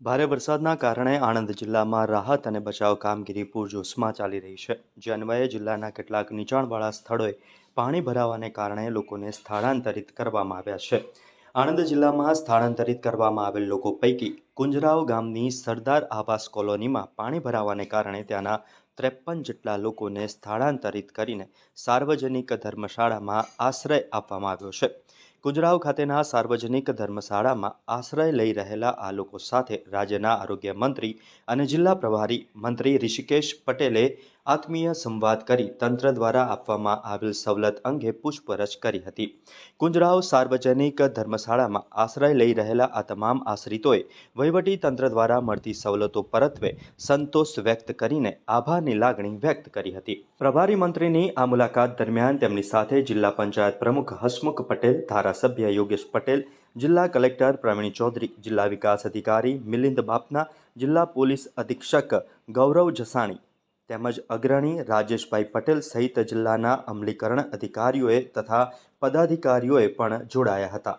ભારે વરસાદના કારણે આણંદ જિલ્લામાં રાહત અને બચાવ કામગીરી પૂરજોશમાં ચાલી રહી છે. જે અન્વયે જિલ્લાના કેટલાક નીચાણવાળા સ્થળોએ પાણી ભરાવાને કારણે લોકોને સ્થળાંતરિત કરવામાં આવ્યા છે. આણંદ જિલ્લામાં સ્થળાંતરિત કરવામાં આવેલ લોકો પૈકી કુંજરાવ ગામની સરદાર આવાસ કોલોનીમાં પાણી ભરાવાને કારણે ત્યાંના ત્રેપન જેટલા લોકોને સ્થળાંતરિત કરીને સાર્વજનિક ધર્મશાળામાં આશ્રય આપવામાં આવ્યો છે. કુંજરાવ ખાતેના સાર્વજનિક ધર્મશાળામાં આશ્રય લઈ રહેલા આ લોકો સાથે રાજ્યના આરોગ્ય મંત્રી અને જિલ્લા પ્રભારી મંત્રી ઋષિકેશ પટેલે આત્મીય સંવાદ કરી તંત્ર દ્વારા આપવામાં આવેલ સવલત અંગે પૂછપરછ કરી હતી. કુંજરાવ સાર્વજનિક ધર્મશાળામાં આશ્રય લઈ રહેલા આ તમામ આશ્રિતોએ વહીવટી તંત્ર દ્વારા મળતી સવલતો પરત્વે સંતોષ વ્યક્ત કરીને આભારની લાગણી વ્યક્ત કરી હતી. પ્રભારી મંત્રીની આ મુલાકાત દરમિયાન તેમની સાથે જિલ્લા પંચાયત પ્રમુખ હસમુખ પટેલ, ધારાસભ્ય યોગેશ પટેલ, જિલ્લા કલેક્ટર પ્રવીણ ચૌધરી, જિલ્લા વિકાસ અધિકારી મિલિંદ બાપના, જિલ્લા પોલીસ અધિક્ષક ગૌરવ જસાણી તેમજ અગ્રણી રાજેશભાઈ પટેલ સહિત જિલ્લાના અમલીકરણ અધિકારીઓએ તથા પદાધિકારીઓએ પણ જોડાયા હતા.